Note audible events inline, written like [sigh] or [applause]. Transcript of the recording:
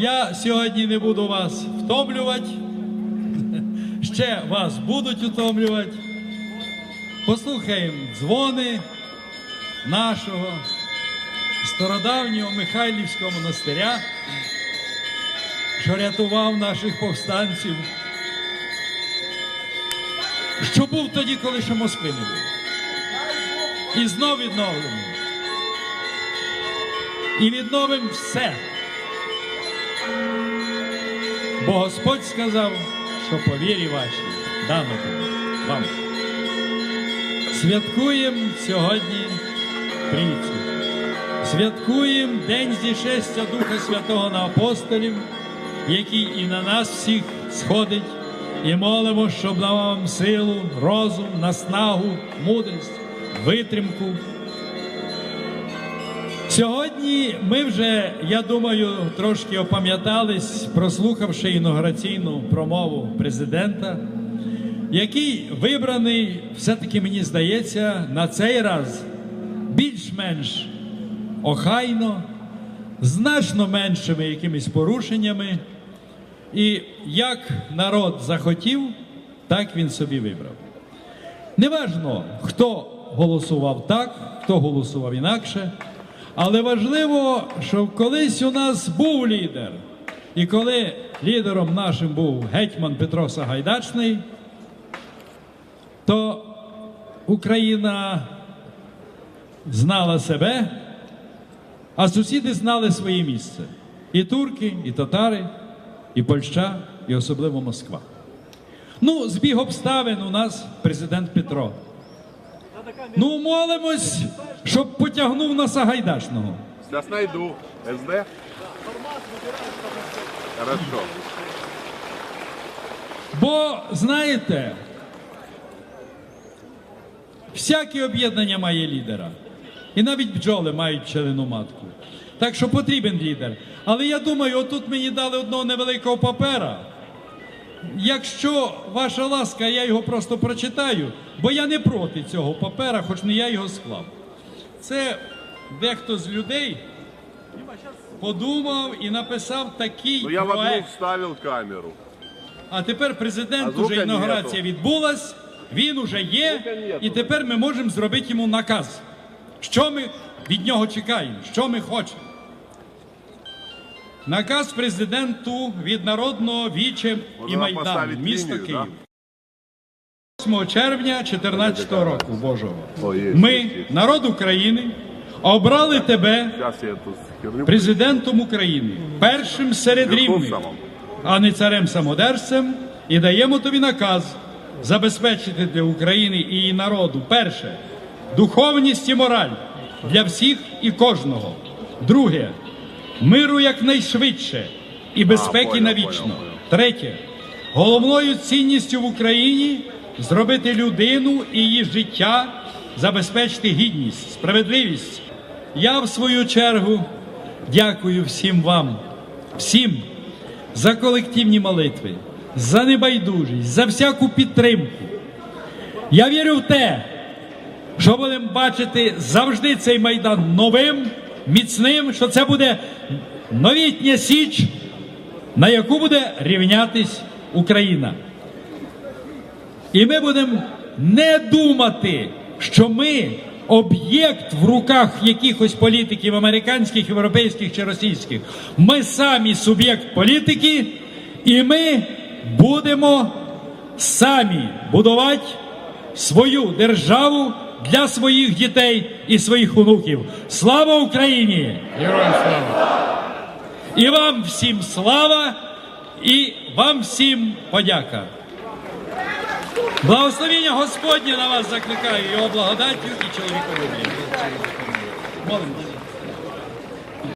я сьогодні не буду вас втомлювати. [laughs] Ще вас будуть утомлювати. Послухаємо дзвони нашого стародавнього Михайлівського монастиря, що рятував наших повстанців, що був тоді, коли ще Москви не було. І знов відновлено. І відновимо все. Бо Господь сказав, що по вірі вашій дано вам. Святкуємо сьогодні трійцю. Святкуємо День зішестя Духа Святого на апостолів, який і на нас всіх сходить, і молимо, щоб дав вам силу, розум, наснагу, мудрість, витримку. Сьогодні ми вже, я думаю, трошки опам'ятались, прослухавши інаугураційну промову президента, який вибраний, все-таки мені здається, на цей раз більш-менш охайно, значно меншими якимись порушеннями. І як народ захотів, так він собі вибрав. Неважно, хто голосував так, хто голосував інакше. Але важливо, що колись у нас був лідер. І коли лідером нашим був гетьман Петро Сагайдачний, то Україна знала себе, а сусіди знали своє місце. І турки, і татари, і Польща, і особливо Москва. Ну, збіг обставин у нас президент Петро. Ну, молимось, щоб потягнув на Сагайдачного. Сейчас найду. СД? Хорошо. Бо знаєте, всяке об'єднання має лідера. І навіть бджоли мають пчелину матку. Так що потрібен лідер. Але я думаю, отут мені дали одного невеликого папера. Якщо ваша ласка, я його просто прочитаю, бо я не проти цього папера, хоч не я його склав. Це дехто з людей подумав і написав такий Ну я в одну вставил камеру. А тепер президент звука уже інаугурація відбулась, він уже є, і тепер ми можемо зробити йому наказ. Що ми від нього чекаємо, що ми хочемо. Наказ президенту від народного віче і Можна Майдану, міста Київ. да? 8 червня 2014 року Божого. Ми, народ України, обрали тебе президентом України, першим серед рівних, а не царем самодержцем, і даємо тобі наказ забезпечити для України і її народу перше духовність і мораль для всіх і кожного. Друге миру якнайшвидше і безпеки навічно. Третє головною цінністю в Україні зробити людину і її життя, забезпечити гідність, справедливість. Я в свою чергу дякую всім вам, всім за колективні молитви, за небайдужість, за всяку підтримку. Я вірю в те, що будемо бачити завжди цей майдан новим, міцним, що це буде новітня січ, на яку буде рівнятись Україна. І ми будемо не думати, що ми об'єкт в руках якихось політиків американських, європейських чи російських. Ми самі суб'єкт політики, і ми будемо самі будувати свою державу для своїх дітей і своїх онуків. Слава Україні! Героям слава! І вам всім слава, і вам всім подяка. Благословення Господнє на вас закликаю, його благодаттю і чоловікові. Молимось.